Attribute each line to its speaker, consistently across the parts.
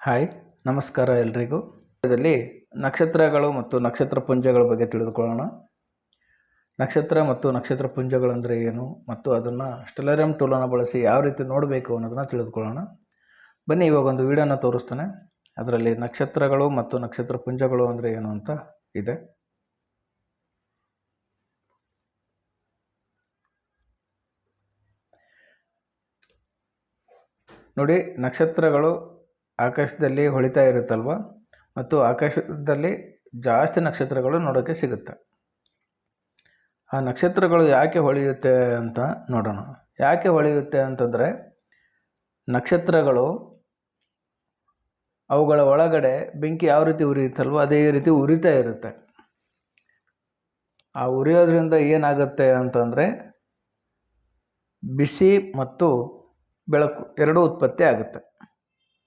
Speaker 1: Hi, ನಮಸ್ಕಾರ ಎಲ್ರಿಗೂ. ಇದರಲ್ಲಿ ನಕ್ಷತ್ರಗಳು ಮತ್ತು ನಕ್ಷತ್ರ ಪುಂಜಗಳ ಬಗ್ಗೆ ತಿಳಿದುಕೊಳ್ಳೋಣ. ನಕ್ಷತ್ರ ಮತ್ತು ನಕ್ಷತ್ರ ಪುಂಜಗಳಂದರೆ ಏನು ಮತ್ತು ಅದನ್ನು ಸ್ಟೆಲರಿಯಂ ಟೂಲನ್ನು ಬಳಸಿ ಯಾವ ರೀತಿ ನೋಡಬೇಕು ಅನ್ನೋದನ್ನು ತಿಳಿದುಕೊಳ್ಳೋಣ. ಬನ್ನಿ, ಇವಾಗ ಒಂದು ವಿಡಿಯೋನ ತೋರಿಸ್ತಾನೆ. ಅದರಲ್ಲಿ ನಕ್ಷತ್ರಗಳು ಮತ್ತು ನಕ್ಷತ್ರ ಪುಂಜಗಳು ಅಂದರೆ ಏನು ಅಂತ ಇದೆ. ನೋಡಿ, ನಕ್ಷತ್ರಗಳು ಆಕಾಶದಲ್ಲಿ ಹೊಳಿತಾ ಇರುತ್ತಲ್ವ? ಮತ್ತು ಆಕಾಶದಲ್ಲಿ ಜಾಸ್ತಿ ನಕ್ಷತ್ರಗಳು ನೋಡೋಕ್ಕೆ ಸಿಗುತ್ತೆ. ಆ ನಕ್ಷತ್ರಗಳು ಯಾಕೆ ಹೊಳೆಯುತ್ತೆ ಅಂತ ನೋಡೋಣ. ಯಾಕೆ ಹೊಳೆಯುತ್ತೆ ಅಂತಂದರೆ, ನಕ್ಷತ್ರಗಳು ಅವುಗಳ ಒಳಗಡೆ ಬೆಂಕಿ ಯಾವ ರೀತಿ ಉರಿಯುತ್ತಲ್ವ ಅದೇ ರೀತಿ ಉರಿತಾ ಇರುತ್ತೆ. ಆ ಉರಿಯೋದ್ರಿಂದ ಏನಾಗುತ್ತೆ ಅಂತಂದರೆ, ಬಿಸಿ ಮತ್ತು ಬೆಳಕು ಎರಡೂ ಉತ್ಪತ್ತಿ ಆಗುತ್ತೆ.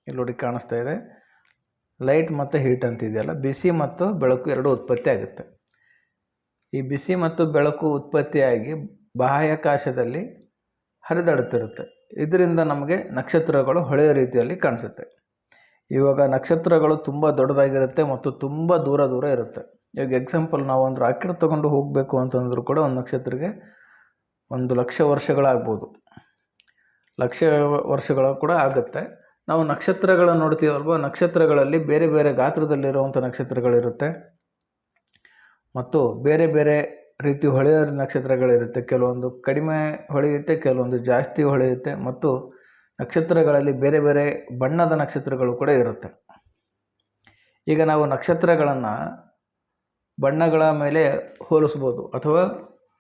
Speaker 1: ಇಲ್ಲಿ ನೋಡಿ ಕಾಣಿಸ್ತಾ ಇದೆ. ಲೈಟ್ ಮತ್ತು ಹೀಟ್ ಅಂತಿದೆಯಲ್ಲ ಬಿಸಿ ಮತ್ತು ಬೆಳಕು ಎರಡೂ ಉತ್ಪತ್ತಿ ಆಗುತ್ತೆ. ಈ ಬಿಸಿ ಮತ್ತು ಬೆಳಕು ಉತ್ಪತ್ತಿಯಾಗಿ ಬಾಹ್ಯಾಕಾಶದಲ್ಲಿ ಹರಿದಾಡುತ್ತಿರುತ್ತೆ. ಇದರಿಂದ ನಮಗೆ ನಕ್ಷತ್ರಗಳು ಹೊಳೆಯೋ ರೀತಿಯಲ್ಲಿ ಕಾಣಿಸುತ್ತೆ. ಇವಾಗ ನಕ್ಷತ್ರಗಳು ತುಂಬ ದೊಡ್ಡದಾಗಿರುತ್ತೆ ಮತ್ತು ತುಂಬ ದೂರ ದೂರ ಇರುತ್ತೆ. ಇವಾಗ ಎಕ್ಸಾಂಪಲ್ ನಾವು ಒಂದು ರಾಕೆಟ್ ತೊಗೊಂಡು ಹೋಗಬೇಕು ಅಂತಂದ್ರೂ ಕೂಡ ಒಂದು ನಕ್ಷತ್ರಕ್ಕೆ ಒಂದು ಲಕ್ಷ ವರ್ಷಗಳಾಗ್ಬೋದು. ಲಕ್ಷ ವರ್ಷಗಳು ಕೂಡ ಆಗುತ್ತೆ. ನಾವು ನಕ್ಷತ್ರಗಳನ್ನು ನೋಡ್ತೀವಲ್ವ? ನಕ್ಷತ್ರಗಳಲ್ಲಿ ಬೇರೆ ಬೇರೆ ಗಾತ್ರದಲ್ಲಿರುವಂಥ ನಕ್ಷತ್ರಗಳಿರುತ್ತೆ. ಮತ್ತು ಬೇರೆ ಬೇರೆ ರೀತಿ ಹೊಳೆಯೋ ನಕ್ಷತ್ರಗಳಿರುತ್ತೆ. ಕೆಲವೊಂದು ಕಡಿಮೆ ಹೊಳೆಯುತ್ತೆ, ಕೆಲವೊಂದು ಜಾಸ್ತಿ ಹೊಳೆಯುತ್ತೆ ಮತ್ತು ನಕ್ಷತ್ರಗಳಲ್ಲಿ ಬೇರೆ ಬೇರೆ ಬಣ್ಣದ ನಕ್ಷತ್ರಗಳು ಕೂಡ ಇರುತ್ತೆ. ಈಗ ನಾವು ನಕ್ಷತ್ರಗಳನ್ನು ಬಣ್ಣಗಳ ಮೇಲೆ ಹೋಲಿಸ್ಬೋದು ಅಥವಾ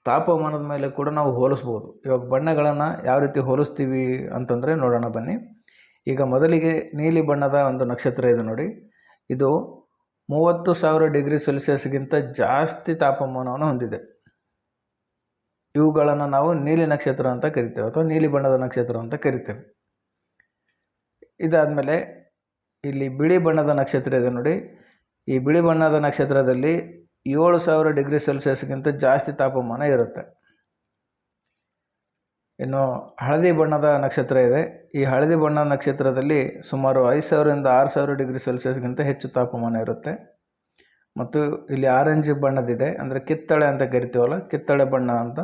Speaker 1: ತಾಪಮಾನದ ಮೇಲೆ ಕೂಡ ನಾವು ಹೋಲಿಸ್ಬೋದು. ಇವಾಗ ಬಣ್ಣಗಳನ್ನು ಯಾವ ರೀತಿ ಹೋಲಿಸ್ತೀವಿ ಅಂತಂದರೆ ನೋಡೋಣ ಬನ್ನಿ. ಈಗ ಮೊದಲಿಗೆ ನೀಲಿ ಬಣ್ಣದ ಒಂದು ನಕ್ಷತ್ರ ಇದೆ ನೋಡಿ. ಇದು ಮೂವತ್ತು ಸಾವಿರ ಡಿಗ್ರಿ ಸೆಲ್ಸಿಯಸ್ಗಿಂತ ಜಾಸ್ತಿ ತಾಪಮಾನವನ್ನು ಹೊಂದಿದೆ. ಇವುಗಳನ್ನು ನಾವು ನೀಲಿ ನಕ್ಷತ್ರ ಅಂತ ಕರಿತೇವೆ ಅಥವಾ ನೀಲಿ ಬಣ್ಣದ ನಕ್ಷತ್ರ ಅಂತ ಕರಿತೇವೆ. ಇದಾದಮೇಲೆ ಇಲ್ಲಿ ಬಿಳಿ ಬಣ್ಣದ ನಕ್ಷತ್ರ ಇದೆ ನೋಡಿ. ಈ ಬಿಳಿ ಬಣ್ಣದ ನಕ್ಷತ್ರದಲ್ಲಿ ಏಳು ಸಾವಿರ ಡಿಗ್ರಿ ಸೆಲ್ಸಿಯಸ್ಗಿಂತ ಜಾಸ್ತಿ ತಾಪಮಾನ ಇರುತ್ತೆ. ಇನ್ನು ಹಳದಿ ಬಣ್ಣದ ನಕ್ಷತ್ರ ಇದೆ. ಈ ಹಳದಿ ಬಣ್ಣ ನಕ್ಷತ್ರದಲ್ಲಿ ಸುಮಾರು ಐದು ಸಾವಿರದಿಂದ ಆರು ಸಾವಿರ ಡಿಗ್ರಿ ಸೆಲ್ಸಿಯಸ್ಗಿಂತ ಹೆಚ್ಚು ತಾಪಮಾನ ಇರುತ್ತೆ. ಮತ್ತು ಇಲ್ಲಿ ಆರೆಂಜ್ ಬಣ್ಣದಿದೆ. ಅಂದರೆ ಕಿತ್ತಳೆ ಅಂತ ಕರಿತೀವಲ್ಲ, ಕಿತ್ತಳೆ ಬಣ್ಣ ಅಂತ.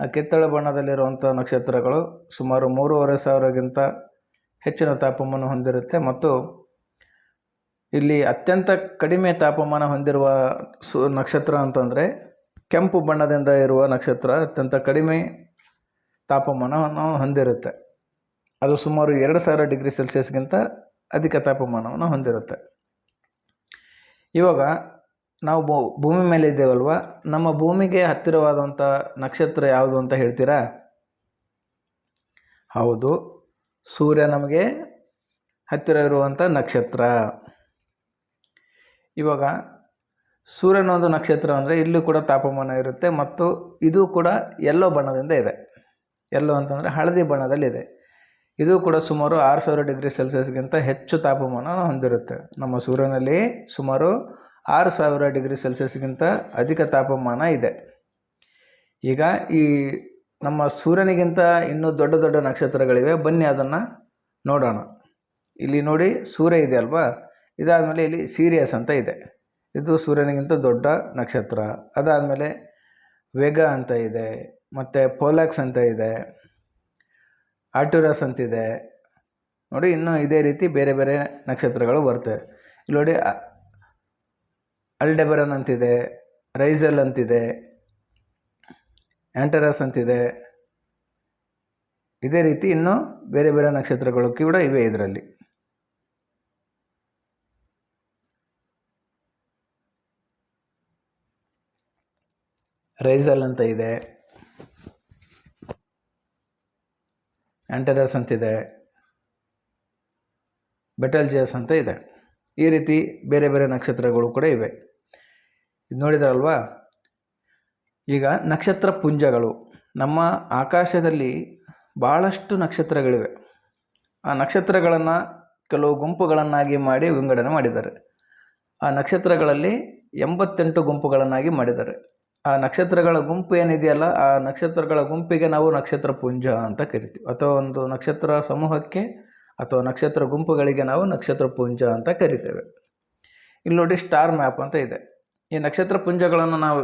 Speaker 1: ಆ ಕಿತ್ತಳೆ ಬಣ್ಣದಲ್ಲಿರುವಂಥ ನಕ್ಷತ್ರಗಳು ಸುಮಾರು ಮೂರುವರೆ ಸಾವಿರಗಿಂತ ಹೆಚ್ಚಿನ ತಾಪಮಾನ ಹೊಂದಿರುತ್ತೆ. ಮತ್ತು ಇಲ್ಲಿ ಅತ್ಯಂತ ಕಡಿಮೆ ತಾಪಮಾನ ಹೊಂದಿರುವ ಸು ನಕ್ಷತ್ರ ಅಂತಂದರೆ ಕೆಂಪು ಬಣ್ಣದಿಂದ ಇರುವ ನಕ್ಷತ್ರ. ಅತ್ಯಂತ ಕಡಿಮೆ ತಾಪಮಾನವನ್ನು ಹೊಂದಿರುತ್ತೆ. ಅದು ಸುಮಾರು ಎರಡು ಸಾವಿರ ಡಿಗ್ರಿ ಸೆಲ್ಸಿಯಸ್ಗಿಂತ ಅಧಿಕ ತಾಪಮಾನವನ್ನು ಹೊಂದಿರುತ್ತೆ. ಇವಾಗ ನಾವು ಭೂಮಿ ಮೇಲೆ ಇದ್ದೇವಲ್ವ? ನಮ್ಮ ಭೂಮಿಗೆ ಹತ್ತಿರವಾದಂಥ ನಕ್ಷತ್ರ ಯಾವುದು ಅಂತ ಹೇಳ್ತೀರಾ? ಹೌದು. ಸೂರ್ಯ ನಮಗೆ ಹತ್ತಿರ ಇರುವಂಥ ನಕ್ಷತ್ರ. ಇವಾಗ ಸೂರ್ಯನ ಒಂದು ನಕ್ಷತ್ರ ಅಂದರೆ ಇಲ್ಲೂ ಕೂಡ ತಾಪಮಾನ ಇರುತ್ತೆ ಮತ್ತು ಇದು ಕೂಡ ಎಲ್ಲೋ ಬಣ್ಣದಿಂದ ಇದೆ. ಎಲ್ಲೋ ಅಂತಂದರೆ ಹಳದಿ ಬಣ್ಣದಲ್ಲಿದೆ. ಇದು ಕೂಡ ಸುಮಾರು ಆರು ಸಾವಿರ ಡಿಗ್ರಿ ಸೆಲ್ಸಿಯಸ್ಗಿಂತ ಹೆಚ್ಚು ತಾಪಮಾನ ಹೊಂದಿರುತ್ತೆ. ನಮ್ಮ ಸೂರ್ಯನಲ್ಲಿ ಸುಮಾರು ಆರು ಸಾವಿರ ಡಿಗ್ರಿ ಸೆಲ್ಸಿಯಸ್ಗಿಂತ ಅಧಿಕ ತಾಪಮಾನ ಇದೆ. ಈಗ ಈ ನಮ್ಮ ಸೂರ್ಯನಿಗಿಂತ ಇನ್ನೂ ದೊಡ್ಡ ದೊಡ್ಡ ನಕ್ಷತ್ರಗಳಿವೆ. ಬನ್ನಿ ಅದನ್ನು ನೋಡೋಣ. ಇಲ್ಲಿ ನೋಡಿ ಸೂರ್ಯ ಇದೆ ಅಲ್ವಾ? ಇದಾದಮೇಲೆ ಇಲ್ಲಿ ಸೀರಿಯಸ್ ಅಂತ ಇದೆ. ಇದು ಸೂರ್ಯನಿಗಿಂತ ದೊಡ್ಡ ನಕ್ಷತ್ರ. ಅದಾದಮೇಲೆ ವೇಗ ಅಂತ ಇದೆ. ಮತ್ತು ಪೋಲಾಕ್ಸ್ ಅಂತ ಇದೆ, ಆರ್ಟುರಸ್ ಅಂತಿದೆ ನೋಡಿ, ಇನ್ನೂ ಇದೇ ರೀತಿ ಬೇರೆ ಬೇರೆ ನಕ್ಷತ್ರಗಳು ಬರ್ತವೆ ಇಲ್ಲಿ ನೋಡಿ ಅಲ್ಡೆಬರನ್ ಅಂತಿದೆ, ರೈಸಲ್ ಅಂತಿದೆ ಆ್ಯಂಟರಸ್ ಅಂತಿದೆ. ಇದೇ ರೀತಿ ಇನ್ನೂ ಬೇರೆ ಬೇರೆ ನಕ್ಷತ್ರಗಳು ಕೂಡ ಇವೆ ಇದರಲ್ಲಿ. ರೈಸಲ್ ಅಂತ ಇದೆ. ಆ್ಯಂಟರಸ್ ಅಂತಿದೆ ಬೆಟಲ್ಜಿಯಸ್ ಅಂತ ಇದೆ. ಈ ರೀತಿ ಬೇರೆ ಬೇರೆ ನಕ್ಷತ್ರಗಳು ಕೂಡ ಇವೆ. ಇದು ನೋಡಿದಾರಲ್ವಾ? ಈಗ ನಕ್ಷತ್ರ ಪುಂಜಗಳು. ನಮ್ಮ ಆಕಾಶದಲ್ಲಿ ಭಾಳಷ್ಟು ನಕ್ಷತ್ರಗಳಿವೆ. ಆ ನಕ್ಷತ್ರಗಳನ್ನು ಕೆಲವು ಗುಂಪುಗಳನ್ನಾಗಿ ಮಾಡಿ ವಿಂಗಡಣೆ ಮಾಡಿದ್ದಾರೆ. ಆ ನಕ್ಷತ್ರಗಳಲ್ಲಿ ಎಂಬತ್ತೆಂಟು ಗುಂಪುಗಳನ್ನಾಗಿ ಮಾಡಿದ್ದಾರೆ. ಆ ನಕ್ಷತ್ರಗಳ ಗುಂಪು ಏನಿದೆಯಲ್ಲ, ಆ ನಕ್ಷತ್ರಗಳ ಗುಂಪಿಗೆ ನಾವು ನಕ್ಷತ್ರ ಪುಂಜ ಅಂತ ಕರಿತೀವಿ. ಅಥವಾ ಒಂದು ನಕ್ಷತ್ರ ಸಮೂಹಕ್ಕೆ ಅಥವಾ ನಕ್ಷತ್ರ ಗುಂಪುಗಳಿಗೆ ನಾವು ನಕ್ಷತ್ರ ಪುಂಜ ಅಂತ ಕರಿತೇವೆ. ಇಲ್ಲಿ ನೋಡಿ ಸ್ಟಾರ್ ಮ್ಯಾಪ್ ಅಂತ ಇದೆ. ಈ ನಕ್ಷತ್ರ ಪುಂಜಗಳನ್ನು ನಾವು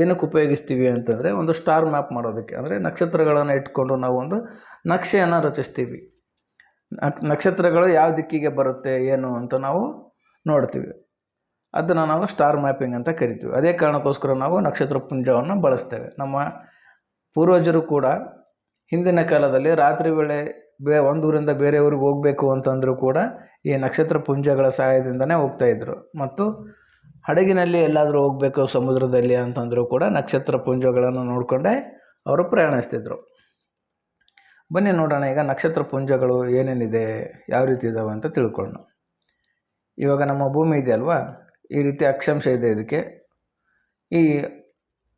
Speaker 1: ಏನಕ್ಕೆ ಉಪಯೋಗಿಸ್ತೀವಿ ಅಂತಂದರೆ, ಒಂದು ಸ್ಟಾರ್ ಮ್ಯಾಪ್ ಮಾಡೋದಕ್ಕೆ. ಅಂದರೆ ನಕ್ಷತ್ರಗಳನ್ನು ಇಟ್ಕೊಂಡು ನಾವು ಒಂದು ನಕ್ಷೆಯನ್ನು ರಚಿಸ್ತೀವಿ. ನಕ್ಷತ್ರಗಳು ಯಾವ ದಿಕ್ಕಿಗೆ ಬರುತ್ತೆ, ಏನು ಅಂತ ನಾವು ನೋಡ್ತೀವಿ. ಅದನ್ನು ನಾವು ಸ್ಟಾರ್ ಮ್ಯಾಪಿಂಗ್ ಅಂತ ಕರಿತೀವಿ. ಅದೇ ಕಾರಣಕ್ಕೋಸ್ಕರ ನಾವು ನಕ್ಷತ್ರ ಪುಂಜವನ್ನು ಬಳಸ್ತೇವೆ. ನಮ್ಮ ಪೂರ್ವಜರು ಕೂಡ ಹಿಂದಿನ ಕಾಲದಲ್ಲಿ ರಾತ್ರಿ ವೇಳೆ ಬೇ ಒಂದೂರಿಂದ ಬೇರೆ ಊರಿಗೆ ಹೋಗಬೇಕು ಅಂತಂದರೂ ಕೂಡ ಈ ನಕ್ಷತ್ರ ಪುಂಜಗಳ ಸಹಾಯದಿಂದನೇ ಹೋಗ್ತಾ ಇದ್ರು. ಮತ್ತು ಹಡಗಿನಲ್ಲಿ ಎಲ್ಲಾದರೂ ಹೋಗಬೇಕು ಸಮುದ್ರದಲ್ಲಿ ಅಂತಂದರೂ ಕೂಡ ನಕ್ಷತ್ರ ಪುಂಜಗಳನ್ನು ನೋಡಿಕೊಂಡೇ ಅವರು ಪ್ರಯಾಣಿಸ್ತಿದ್ರು. ಬನ್ನಿ ನೋಡೋಣ ಈಗ ನಕ್ಷತ್ರ ಪುಂಜಗಳು ಏನೇನಿದೆ, ಯಾವ ರೀತಿ ಇದ್ದಾವೆ ಅಂತ ತಿಳ್ಕೊಳ್ಳೋಣ. ಇವಾಗ ನಮ್ಮ ಭೂಮಿ ಇದೆ ಅಲ್ವಾ? ಈ ರೀತಿ ಅಕ್ಷಾಂಶ ಇದೆ ಇದಕ್ಕೆ. ಈ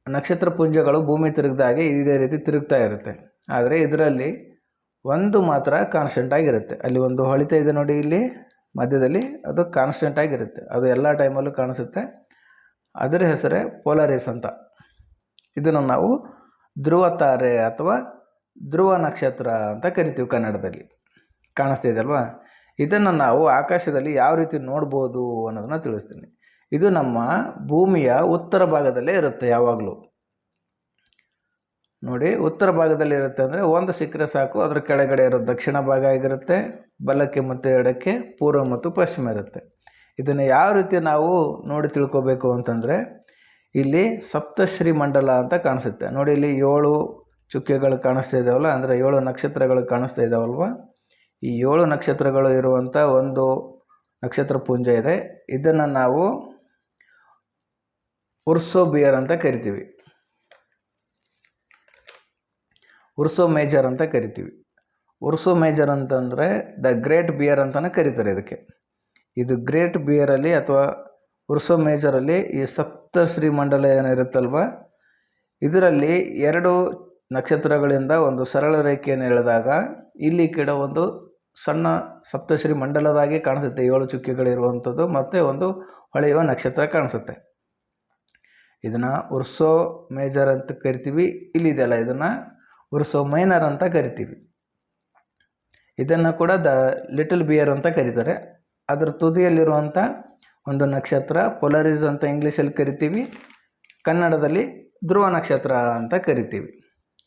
Speaker 1: ನಕ್ಷತ್ರ ಪುಂಜಗಳು ಭೂಮಿ ತಿರುಗಿದ ಹಾಗೆ ಇದೇ ರೀತಿ ತಿರುಗ್ತಾ ಇರುತ್ತೆ. ಆದರೆ ಇದರಲ್ಲಿ ಒಂದು ಮಾತ್ರ ಕಾನ್ಸ್ಟೆಂಟ್ ಆಗಿರುತ್ತೆ. ಅಲ್ಲಿ ಒಂದು ಹೊಳಿತ ಇದೆ ನೋಡಿ ಇಲ್ಲಿ, ಮಧ್ಯದಲ್ಲಿ ಅದು ಕಾನ್ಸ್ಟೆಂಟ್ ಆಗಿರುತ್ತೆ. ಅದು ಎಲ್ಲ ಟೈಮಲ್ಲೂ ಕಾಣಿಸುತ್ತೆ. ಅದರ ಹೆಸರೇ ಪೋಲಾರಿಸ್ ಅಂತ. ಇದನ್ನು ನಾವು ಧ್ರುವ ತಾರೆ ಅಥವಾ ಧ್ರುವ ನಕ್ಷತ್ರ ಅಂತ ಕರಿತೀವಿ ಕನ್ನಡದಲ್ಲಿ. ಕಾಣಿಸ್ತಾ ಅಲ್ವಾ? ಇದನ್ನು ನಾವು ಆಕಾಶದಲ್ಲಿ ಯಾವ ರೀತಿ ನೋಡ್ಬೋದು ಅನ್ನೋದನ್ನು ತಿಳಿಸ್ತೀನಿ. ಇದು ನಮ್ಮ ಭೂಮಿಯ ಉತ್ತರ ಭಾಗದಲ್ಲೇ ಇರುತ್ತೆ ಯಾವಾಗಲೂ. ನೋಡಿ, ಉತ್ತರ ಭಾಗದಲ್ಲಿ ಇರುತ್ತೆ ಅಂದರೆ ಒಂದು ಸಿಕ್ಕರೆ ಸಾಕು, ಅದರ ಕೆಳಗಡೆ ಇರೋ ದಕ್ಷಿಣ ಭಾಗ ಆಗಿರುತ್ತೆ, ಬಲಕ್ಕೆ ಮತ್ತು ಎಡಕ್ಕೆ, ಪೂರ್ವ ಮತ್ತು ಪಶ್ಚಿಮ ಇರುತ್ತೆ. ಇದನ್ನು ಯಾವ ರೀತಿ ನಾವು ನೋಡಿ ತಿಳ್ಕೊಬೇಕು ಅಂತಂದರೆ, ಇಲ್ಲಿ ಸಪ್ತಶ್ರೀ ಮಂಡಲ ಅಂತ ಕಾಣಿಸುತ್ತೆ. ನೋಡಿ, ಇಲ್ಲಿ ಏಳು ಚುಕ್ಕೆಗಳು ಕಾಣಿಸ್ತಾ ಇದ್ದಾವಲ್ಲ ಅಂದರೆ ಏಳು ನಕ್ಷತ್ರಗಳು ಕಾಣಿಸ್ತಾ ಇದ್ದಾವಲ್ವ ಈ ಏಳು ನಕ್ಷತ್ರಗಳು ಇರುವಂಥ ಒಂದು ನಕ್ಷತ್ರ ಪುಂಜ ಇದೆ. ಇದನ್ನು ನಾವು ಉರ್ಸೋ ಬಿಯರ್ ಅಂತ ಕರಿತೀವಿ. ಉರ್ಸೋ ಮೇಜರ್ ಅಂತ ಕರಿತೀವಿ. ಉರ್ಸೋ ಮೇಜರ್ ಅಂತಂದರೆ ದ ಗ್ರೇಟ್ ಬಿಯರ್ ಅಂತಲೇ ಕರೀತಾರೆ ಇದಕ್ಕೆ. ಇದು ಗ್ರೇಟ್ ಬಿಯರಲ್ಲಿ ಅಥವಾ ಉರ್ಸೋ ಮೇಜರಲ್ಲಿ ಈ ಸಪ್ತಶ್ರೀ ಮಂಡಲ ಏನಿರುತ್ತಲ್ವ, ಇದರಲ್ಲಿ ಎರಡು ನಕ್ಷತ್ರಗಳಿಂದ ಒಂದು ಸರಳ ರೇಖೆಯನ್ನು ಎಳೆದಾಗ ಇಲ್ಲಿ ಕೂಡ ಒಂದು ಸಣ್ಣ ಸಪ್ತಶ್ರೀ ಮಂಡಲದಾಗಿ ಕಾಣಿಸುತ್ತೆ. ಏಳು ಚುಕ್ಕೆಗಳಿರುವಂಥದ್ದು ಮತ್ತು ಒಂದು ಹೊಳೆಯುವ ನಕ್ಷತ್ರ ಕಾಣಿಸುತ್ತೆ. ಇದನ್ನು ಉರ್ಸೋ ಮೇಜರ್ ಅಂತ ಕರಿತೀವಿ ಇಲ್ಲಿದೆಯಲ್ಲ ಇದನ್ನು ಉರ್ಸೋ ಮೈನರ್ ಅಂತ ಕರಿತೀವಿ. ಇದನ್ನು ಕೂಡ ದ ಲಿಟಲ್ ಬಿಯರ್ ಅಂತ ಕರೀತಾರೆ. ಅದರ ತುದಿಯಲ್ಲಿರುವಂಥ ಒಂದು ನಕ್ಷತ್ರ ಪೊಲರಿಸ್ ಅಂತ ಇಂಗ್ಲೀಷಲ್ಲಿ ಕರಿತೀವಿ, ಕನ್ನಡದಲ್ಲಿ ಧ್ರುವ ನಕ್ಷತ್ರ ಅಂತ ಕರಿತೀವಿ.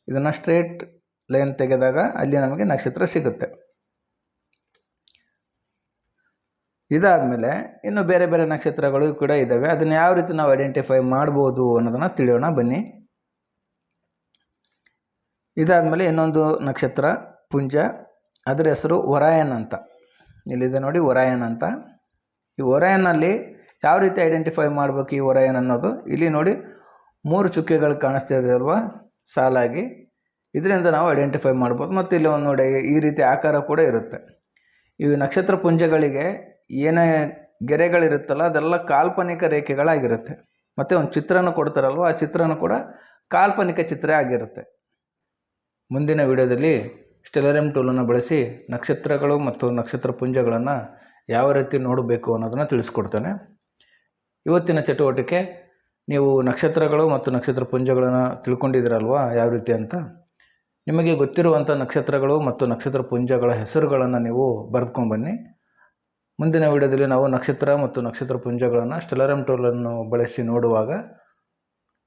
Speaker 1: ಇದನ್ನು ಸ್ಟ್ರೇಟ್ ಲೈನ್ ತೆಗೆದಾಗ ಅಲ್ಲಿ ನಮಗೆ ನಕ್ಷತ್ರ ಸಿಗುತ್ತೆ. ಇದಾದಮೇಲೆ ಇನ್ನು ಬೇರೆ ಬೇರೆ ನಕ್ಷತ್ರಗಳು ಕೂಡ ಇದ್ದಾವೆ ಅದನ್ನು ಯಾವ ರೀತಿ ನಾವು ಐಡೆಂಟಿಫೈ ಮಾಡ್ಬೋದು ಅನ್ನೋದನ್ನು ತಿಳಿಯೋಣ. ಬನ್ನಿ. ಇದಾದಮೇಲೆ ಇನ್ನೊಂದು ನಕ್ಷತ್ರ, ಪುಂಜ. ಅದರ ಹೆಸರು ಒರಾಯನ್ ಅಂತ. ಇಲ್ಲಿದೆ ನೋಡಿ ಒರಾಯನ್ ಅಂತ. ಈ ಒರಾಯನ್ನಲ್ಲಿ ಯಾವ ರೀತಿ ಐಡೆಂಟಿಫೈ ಮಾಡಬೇಕು ಈ ಒರಾಯನ್ ಅನ್ನೋದು? ಇಲ್ಲಿ ನೋಡಿ ಮೂರು ಚುಕ್ಕೆಗಳು ಕಾಣಿಸ್ತಾ ಇದೆ ಅಲ್ವಾ? ಸಾಲಾಗಿ. ಇದರಿಂದ ನಾವು ಐಡೆಂಟಿಫೈ ಮಾಡ್ಬೋದು. ಮತ್ತು ಇಲ್ಲಿ ಒಂದು ನೋಡಿ ಈ ರೀತಿ ಆಕಾರ ಕೂಡ ಇರುತ್ತೆ. ಈ ನಕ್ಷತ್ರ ಪುಂಜಗಳಿಗೆ ಏನೇ ಗೆರೆಗಳಿರುತ್ತಲ್ಲ, ಅದೆಲ್ಲ ಕಾಲ್ಪನಿಕ ರೇಖೆಗಳಾಗಿರುತ್ತೆ. ಮತ್ತು ಒಂದು ಚಿತ್ರನ ಕೊಡ್ತಾರಲ್ವ, ಆ ಚಿತ್ರನೂ ಕೂಡ ಕಾಲ್ಪನಿಕ ಚಿತ್ರ ಆಗಿರುತ್ತೆ. ಮುಂದಿನ ವಿಡಿಯೋದಲ್ಲಿ ಸ್ಟೆಲರಿಯಂ ಟೂಲನ್ನು ಬಳಸಿ ನಕ್ಷತ್ರಗಳು ಮತ್ತು ನಕ್ಷತ್ರ ಪುಂಜಗಳನ್ನು ಯಾವ ರೀತಿ ನೋಡಬೇಕು ಅನ್ನೋದನ್ನು ತಿಳಿಸ್ಕೊಡ್ತೇನೆ. ಇವತ್ತಿನ ಚಟುವಟಿಕೆ, ನೀವು ನಕ್ಷತ್ರಗಳು ಮತ್ತು ನಕ್ಷತ್ರ ಪುಂಜಗಳನ್ನು ತಿಳ್ಕೊಂಡಿದ್ದೀರಲ್ವಾ, ಯಾವ ರೀತಿ ಅಂತ? ನಿಮಗೆ ಗೊತ್ತಿರುವಂಥ ನಕ್ಷತ್ರಗಳು ಮತ್ತು ನಕ್ಷತ್ರ ಪುಂಜಗಳ ಹೆಸರುಗಳನ್ನು ನೀವು ಬರೆದುಕೊಂಡ್ಬನ್ನಿ ಮುಂದಿನ ವಿಡಿಯೋದಲ್ಲಿ ನಾವು ನಕ್ಷತ್ರ ಮತ್ತು ನಕ್ಷತ್ರ ಪುಂಜಗಳನ್ನು ಸ್ಟೆಲರಮ್ ಟೂಲನ್ನು ಬಳಸಿ ನೋಡುವಾಗ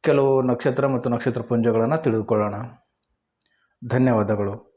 Speaker 1: ಕೆಲವು ನಕ್ಷತ್ರ ಮತ್ತು ನಕ್ಷತ್ರ ಪುಂಜಗಳನ್ನು ತಿಳಿದುಕೊಳ್ಳೋಣ. ಧನ್ಯವಾದಗಳು.